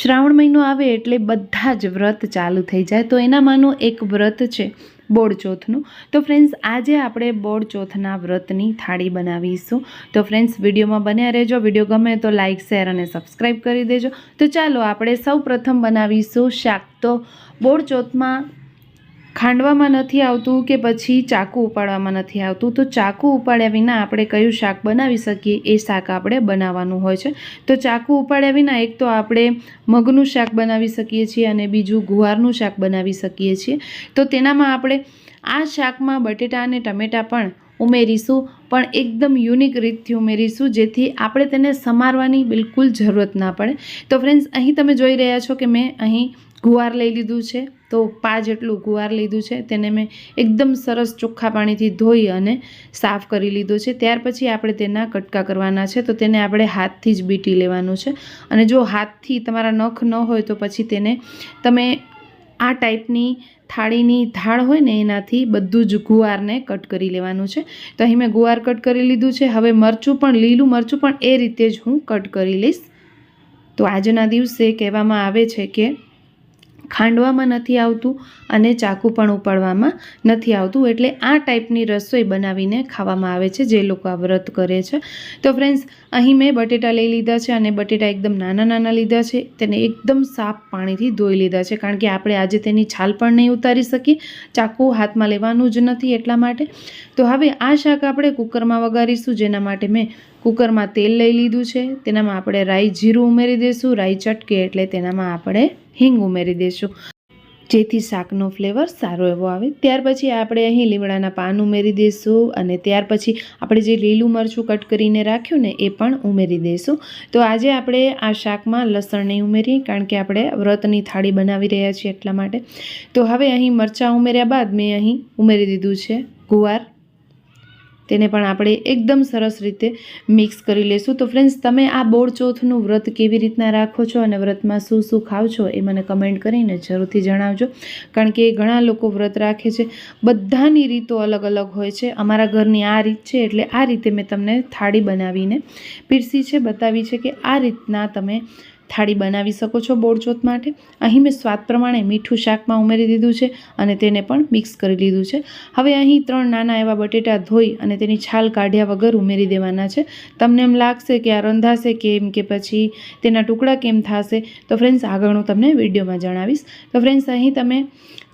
શ્રાવણ મહિનો આવે એટલે બધા જ વ્રત ચાલુ થઈ જાય. તો એનામાંનું એક વ્રત છે બોળચોથનું. તો ફ્રેન્ડ્સ આજે આપણે બોળચોથના વ્રતની થાળી બનાવીશું. તો ફ્રેન્ડ્સ વિડીયોમાં બન્યા રહેજો. વીડિયો ગમે તો લાઇક શેર અને સબસ્ક્રાઈબ કરી દેજો. તો ચાલો આપણે સૌ બનાવીશું શાક. તો બોળચોથમાં ખાંડવામાં નથી આવતું કે પછી ચાકુ ઉપાડવામાં નથી આવતું? તો ચાકુ ઉપાડ્યા વિના આપણે કયું શાક બનાવી શકીએ? એ શાક આપણે બનાવવાનું હોય છે. તો ચાકુ ઉપાડ્યા વિના એક તો આપણે મગનું શાક બનાવી શકીએ છીએ અને બીજું ગુવારનું શાક બનાવી શકીએ છીએ. તો તેનામાં આપણે આ શાકમાં બટેટા અને ટમેટાં પણ ઉમેરીશું, પણ એકદમ યુનિક રીતથી ઉમેરીશું, જેથી આપણે તેને સમારવાની બિલકુલ જરૂરત ના પડે. તો ફ્રેન્ડ્સ અહીં તમે જોઈ રહ્યા છો કે મેં અહીં ગુવાર લઈ લીધું છે. તો પા જેટલું ગુવાર લીધું છે તેને મેં એકદમ સરસ ચોખ્ખા પાણીથી ધોઈ અને સાફ કરી લીધું છે. ત્યાર પછી આપણે તેના કટકા કરવાના છે. તો તેને આપણે હાથથી જ બીટી લેવાનું છે. અને જો હાથથી તમારા નખ ન હોય તો પછી તેને તમે આ ટાઈપની થાળીની ધાળ હોય ને એનાથી બધું જ ગુવારને કટ કરી લેવાનું છે. તો અહીં મેં ગુવાર કટ કરી લીધું છે. હવે મરચું પણ, લીલું મરચું પણ એ રીતે જ હું કટ કરી લઈશ. તો આજના દિવસે કહેવામાં આવે છે કે ખાંડવામાં નથી આવતું અને ચાકુ પણ ઉપાડવામાં નથી આવતું. એટલે આ ટાઈપની રસોઈ બનાવીને ખાવામાં આવે છે, જે લોકો આ વ્રત કરે છે. તો ફ્રેન્ડ્સ અહીં મેં બટેટા લઈ લીધા છે અને બટેટા એકદમ નાના નાના લીધા છે. તેને એકદમ સાફ પાણીથી ધોઈ લીધા છે, કારણ કે આપણે આજે તેની છાલ પણ નહીં ઉતારી શકીએ. ચાકુ હાથમાં લેવાનું જ નથી એટલા માટે. તો હવે આ શાક આપણે કુકરમાં વગાડીશું જેના માટે મેં કુકરમાં તેલ લઈ લીધું છે. તેનામાં આપણે રાઈ જીરું ઉમેરી દઈશું રાઈ ચટકે એટલે તેનામાં આપણે હિંગ ઉમેરી દઈશું જેથી શાકનો ફ્લેવર સારો એવો આવે. ત્યાર પછી આપણે અહીં લીમડાના પાન ઉમેરી દઈશું અને ત્યાર પછી આપણે જે લીલું મરચું કટ કરીને રાખ્યું ને એ પણ ઉમેરી દઈશું તો આજે આપણે આ શાકમાં લસણ નહીં ઉમેરીએ કારણ કે આપણે વ્રતની થાળી બનાવી રહ્યા છીએ એટલા માટે. તો હવે અહીં મરચાં ઉમેર્યા બાદ મેં અહીં ઉમેરી દીધું છે ગુવાર. તેને પણ આપણે એકદમ સરસ રીતે મિક્સ કરી લેશું. તો ફ્રેન્ડ્સ તમે આ બોળ ચોથનું વ્રત કેવી રીતના રાખો છો અને વ્રતમાં શું શું ખાવ છો એ મને કમેન્ટ કરીને જરૂરથી જણાવજો. કારણ કે ઘણા લોકો વ્રત રાખે છે. બધાની રીતો અલગ અલગ હોય છે. અમારા ઘરની આ રીત છે એટલે આ રીતે મેં તમને થાળી બનાવીને પીરસી છે. બતાવી છે કે આ રીતના તમે થાળી બનાવી શકો છો બોળચોથ માટે. અહીં મેં સ્વાદ પ્રમાણે મીઠું શાકમાં ઉમેરી દીધું છે અને તેને પણ મિક્સ કરી લીધું છે. હવે અહીં ત્રણ નાના એવા બટેટા ધોઈ અને તેની છાલ કાઢ્યા વગર ઉમેરી દેવાના છે. તમને એમ લાગશે કે આ રંધાશે કેમ કે પછી તેના ટુકડા કેમ થશે? તો ફ્રેન્ડ્સ આગળ હું તમને વિડીયોમાં જણાવીશ. તો ફ્રેન્ડ્સ અહીં તમે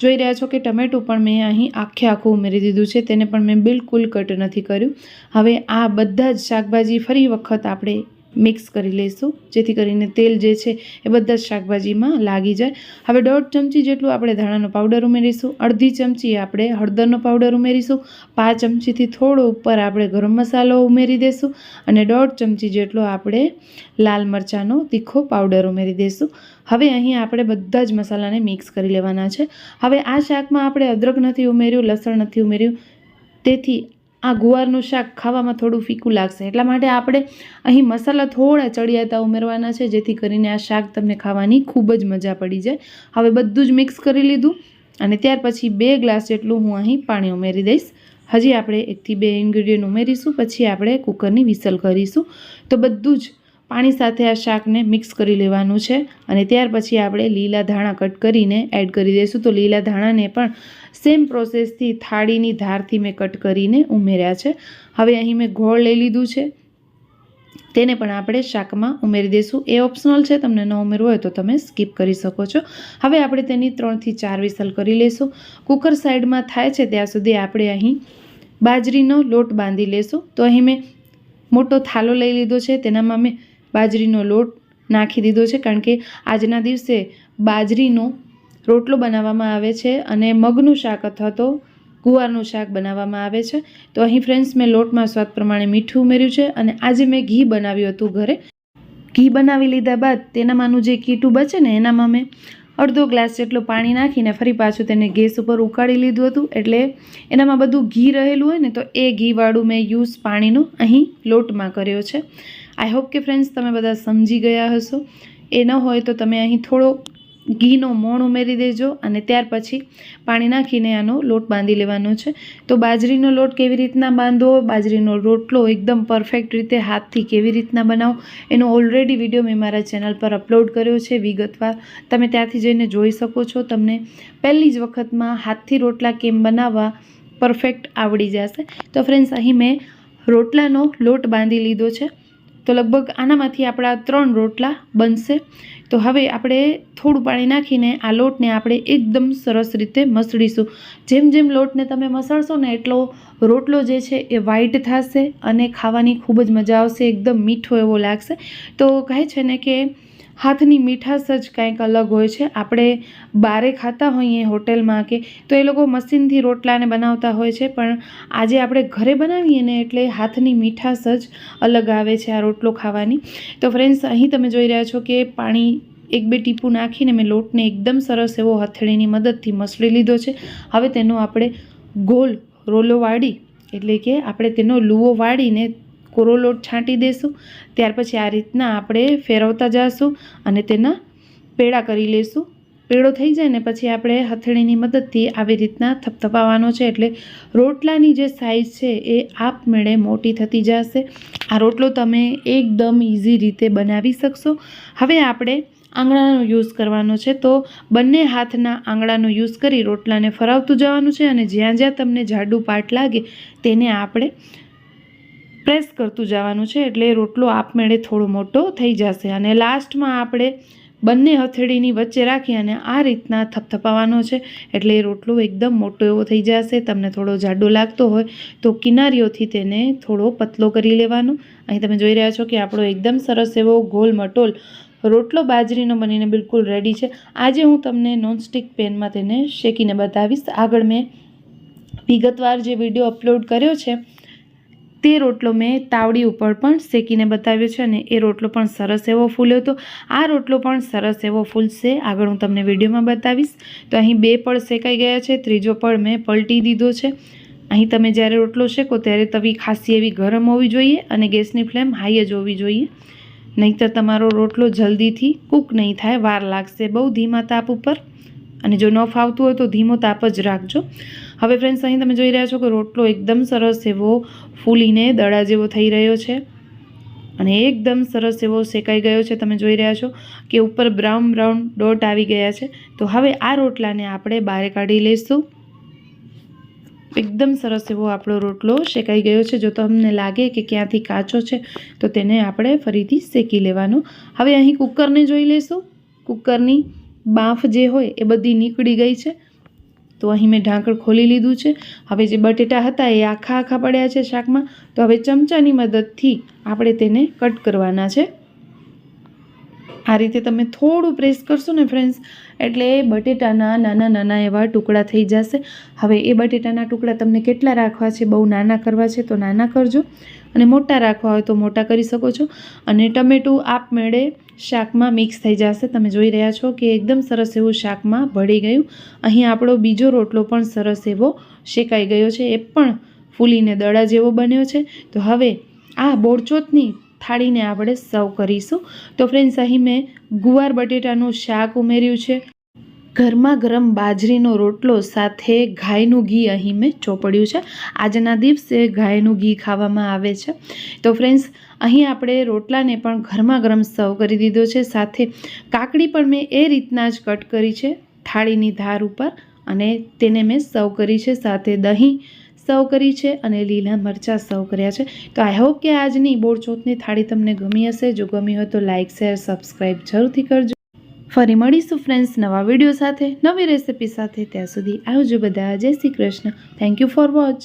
જોઈ રહ્યા છો કે ટમેટું પણ મેં અહીં આખે આખું ઉમેરી દીધું છે. તેને પણ મેં બિલકુલ કટ નથી કર્યું. હવે આ બધા જ શાકભાજી ફરી વખત આપણે મિક્સ કરી લઈશું. જેથી કરીને તેલ જે છે એ બધા જ શાકભાજીમાં લાગી જાય. હવે દોઢ ચમચી જેટલું આપણે ધાણાનો પાવડર ઉમેરીશું. અડધી ચમચી આપણે હળદરનો પાવડર ઉમેરીશું. પાંચ ચમચીથી થોડો ઉપર આપણે ગરમ મસાલો ઉમેરી દઈશું અને દોઢ ચમચી જેટલો આપણે લાલ મરચાંનો તીખો પાવડર ઉમેરી દઈશું હવે અહીં આપણે બધા જ મસાલાને મિક્સ કરી લેવાના છે. હવે આ શાકમાં આપણે અદરક નથી ઉમેર્યું, લસણ નથી ઉમેર્યું. તેથી આ ગુવારનું શાક ખાવામાં થોડું ફીકું લાગશે. એટલા માટે આપણે અહીં મસાલા થોડા ચડિયાતા ઉમેરવાના છે, જેથી કરીને આ શાક તમને ખાવાની ખૂબ જ મજા પડી જાય. હવે બધું જ મિક્સ કરી લીધું અને ત્યાર પછી બે ગ્લાસ જેટલું હું અહીં પાણી ઉમેરી દઈશ. હજી આપણે એકથી બે ઇન્ગ્રીડિયન્ટ ઉમેરીશું, પછી આપણે કુકરની વિસલ કરીશું. તો બધું જ પાણી સાથે આ શાકને મિક્સ કરી લેવાનું છે અને ત્યાર પછી આપણે લીલા ધાણા કટ કરીને એડ કરી દઈશું. તો લીલા ધાણાને પણ સેમ પ્રોસેસથી થાળીની ધારથી મેં કટ કરીને ઉમેર્યા છે. હવે અહીં મેં ગોળ લઈ લીધું છે. તેને પણ આપણે શાકમાં ઉમેરી દઈશું. એ ઓપ્શનલ છે, તમને ન ઉમેરવું હોય તો તમે સ્કીપ કરી શકો છો. હવે આપણે તેની ત્રણથી ચાર વિસલ કરી લઈશું કુકર સાઈડમાં થાય છે ત્યાં સુધી આપણે અહીં બાજરીનો લોટ બાંધી લેશું. તો અહીં મેં મોટો થાલો લઈ લીધો છે. તેનામાં મેં બાજરીનો લોટ નાખી દીધો છે કારણ કે આજના દિવસે બાજરીનો રોટલો બનાવવામાં આવે છે અને મગનું શાક અથવા તો ગુવારનું શાક બનાવવામાં આવે છે. તો અહીં ફ્રેન્ડ્સ મેં લોટમાં સ્વાદ પ્રમાણે મીઠું ઉમેર્યું છે અને આજે મેં ઘી બનાવ્યું હતું ઘરે. ઘી બનાવી લીધા બાદ તેનામાંનું જે કીટું બચે ને એનામાં મેં અડધો ગ્લાસ જેટલું પાણી નાખીને ફરી પાછું તેને ગેસ ઉપર ઉકાળી લીધું હતું. એટલે એનામાં બધું ઘી રહેલું હોય ને તો એ ઘીવાળું મેં યુઝ પાણીનું અહીં લોટમાં કર્યો છે. આઈ હોપ કે ફ્રેન્ડ્સ તમે બધા સમજી ગયા હશો. એ ન હોય તો તમે અહીં થોડો ઘીનો મોણ ઉમેરી દેજો અને ત્યાર પછી પાણી નાખીને આનો લોટ બાંધી લેવાનો છે. તો બાજરીનો લોટ કેવી રીતના બાંધવો? બાજરીનો રોટલો એકદમ પરફેક્ટ રીતે હાથથી કેવી રીતના બનાવો? એનો ઓલરેડી વીડિયો મેં મારા ચેનલ પર અપલોડ કર્યો છે. વિગતવાર તમે ત્યાંથી જઈને જોઈ શકો છો. તમને પહેલી જ વખતમાં હાથથી રોટલા કેમ બનાવવા પરફેક્ટ આવડી જશે. તો ફ્રેન્ડ્સ અહીં મેં રોટલાનો લોટ બાંધી લીધો છે. તો લગભગ આનામાંથી આપણા ત્રણ રોટલા બનશે. તો હવે આપણે થોડું પાણી નાખીને આ લોટને આપણે એકદમ સરસ રીતે મસળીશું. જેમ જેમ લોટને તમે મસળશો ને એટલો રોટલો જે છે એ વ્હાઈટ થશે અને ખાવાની ખૂબ જ મજા આવશે, એકદમ મીઠો એવો લાગશે. તો કહે છે ને કે હાથની મીઠાશ જ કંઈક અલગ હોય છે. આપણે બારે ખાતા હોઈએ હોટેલમાં કે તો એ લોકો મશીનથી રોટલાને બનાવતા હોય છે, પણ આજે આપણે ઘરે બનાવીએ ને એટલે હાથની મીઠાશ જ અલગ આવે છે આ રોટલો ખાવાની. તો ફ્રેન્ડ્સ અહીં તમે જોઈ રહ્યા છો કે પાણી એક બે ટીપું નાખીને મેં લોટને એકદમ સરસ એવો હથેળીની મદદથી મસળી લીધો છે. હવે તેનો આપણે ગોલ રોલો વાળી, એટલે કે આપણે તેનો લૂવો વાળીને કોરો લોટ છાંટી દઈશું ત્યાર પછી આ રીતના આપણે ફેરવતા જઈશું અને તેના પેડા કરી લઈશું પેડો થઈ જાય ને પછી આપણે હથેળીની મદદથી આવી રીતના થપથપાવવાનો છે એટલે રોટલાની જે સાઇઝ છે એ આપમેળે મોટી થતી જશે. આ રોટલો તમે એકદમ ઇઝી રીતે બનાવી શકશો. હવે આપણે આંગળાનો યુઝ કરવાનો છે તો બંને હાથના આંગળાનો યુઝ કરી રોટલાને ફરાવતું જવાનું છે અને જ્યાં જ્યાં તમને જાડું પાટ લાગે તેને આપણે પ્રેસ કરતું જવાનું છે એટલે રોટલો આપમેળે થોડો મોટો થઈ જશે અને લાસ્ટમાં આપણે બંને હથેળીની વચ્ચે રાખી અને આ રીતના થપથપાવવાનો છે એટલે રોટલો એકદમ મોટો એવો થઈ જશે, તમને થોડો જાડો લાગતો હોય તો કિનારીઓથી તેને થોડો પતલો કરી લેવાનો. અહીં તમે જોઈ રહ્યા છો કે આપણો એકદમ સરસ એવો ગોલ મટોલ રોટલો બાજરીનો બનીને બિલકુલ રેડી છે. આજે હું તમને નોનસ્ટિક પેનમાં તેને શેકીને બતાવીશ. આગળ મેં વિગતવાર જે વીડિયો અપલોડ કર્યો છે તે રોટલો મેં તાવડી ઉપર પણ શેકીને બતાવ્યો છે અને એ રોટલો પણ સરસ એવો ફૂલ્યો હતો. આ રોટલો પણ સરસ એવો ફૂલશે. આગળ હું તમને વિડીયોમાં બતાવીશ. તો અહીં બે પળ શેકાઈ ગયા છે. ત્રીજો પળ મેં પલટી દીધો છે. અહીં તમે જ્યારે રોટલો શેકો ત્યારે તવી ખાસી એવી ગરમ હોવી જોઈએ અને ગેસની ફ્લેમ હાઈ જ હોવી જોઈએ. નહીંતર તમારો રોટલો જલ્દીથી કૂક નહીં થાય. વાર લાગશે બહુ ધીમા તાપ ઉપર. અને જો ન ફાવતું હોય તો ધીમો તાપ જ રાખજો. હવે ફ્રેન્ડ્સ અહીં તમે જોઈ રહ્યા છો કે રોટલો એકદમ સરસ એવો ફૂલીને દડા જેવો થઈ રહ્યો છે અને એકદમ સરસ એવો શેકાઈ ગયો છે. તમે જોઈ રહ્યા છો કે ઉપર બ્રાઉન બ્રાઉન ડોટ આવી ગયા છે. તો હવે આ રોટલાને આપણે બહાર કાઢી લઈશું. એકદમ સરસ એવો આપણો રોટલો શેકાઈ ગયો છે. જો તમને લાગે કે ક્યાંથી કાચો છે, તો તેને આપણે ફરીથી શેકી લેવાનો. હવે અહીં કુકરને જોઈ લઈશું. કુકરની બાફ જે હોય એ બધી નીકળી ગઈ છે. તો અહીં મેં ઢાંકણ ખોલી લીધું છે. હવે જે બટેટા હતા એ આખા આખા પડ્યા છે શાકમાં. તો હવે ચમચાની મદદથી આપણે તેને કટ કરવાના છે. આ રીતે તમે થોડું પ્રેસ કરશો ને ફ્રેન્ડ્સ, એટલે બટેટાના નાના નાના એવા ટુકડા થઈ જશે. હવે એ બટેટાના ટુકડા તમને કેટલા રાખવા છે? બહુ નાના કરવા છે તો નાના કરજો. અને મોટા રાખવા હોય તો મોટા કરી શકો છો. અને ટમેટું આપમેળે શાકમાં મિક્સ થઈ જશે. તમે જોઈ રહ્યા છો કે એકદમ સરસ એવું શાકમાં ભળી ગયું. અહીં આપણો બીજો રોટલો પણ સરસ એવો શેકાઈ ગયો છે. એ પણ ફૂલીને દડા જેવો બન્યો છે. તો હવે આ બોરચોતની થાળીને આપણે સર્વ કરીશું. તો ફ્રેન્ડ્સ અહીં મેં ગુવાર બટેટાનું શાક ઉમેર્યું છે. ગરમા ગરમ બાજરીનો રોટલો સાથે ગાયનું ઘી અહીં મેં ચોપડ્યું છે. આજના દિવસે ગાયનું ઘી ખાવામાં આવે છે. તો ફ્રેન્ડ્સ અહીં આપણે રોટલાને પણ ગરમા ગરમ સર્વ કરી દીધો છે. સાથે કાકડી પણ મેં એ રીતના જ કટ કરી છે. થાળીની ધાર ઉપર અને તેને મેં સર્વ કરી છે. સાથે દહીં સર્વ કરી છે અને લીલા મરચાં સર્વ કર્યા છે. તો આઈ હોપ કે આજની બોળચોથની થાળી તમને ગમી હશે. જો ગમી હોય તો લાઇક શેર સબસ્ક્રાઈબ જરૂરથી કરજો. ફરી મળીશું ફ્રેન્ડ્સ નવા વીડિયો સાથે, નવી રેસિપી સાથે. ત્યાં સુધી આવજો બધા. જય Shri Krishna. Thank you for watch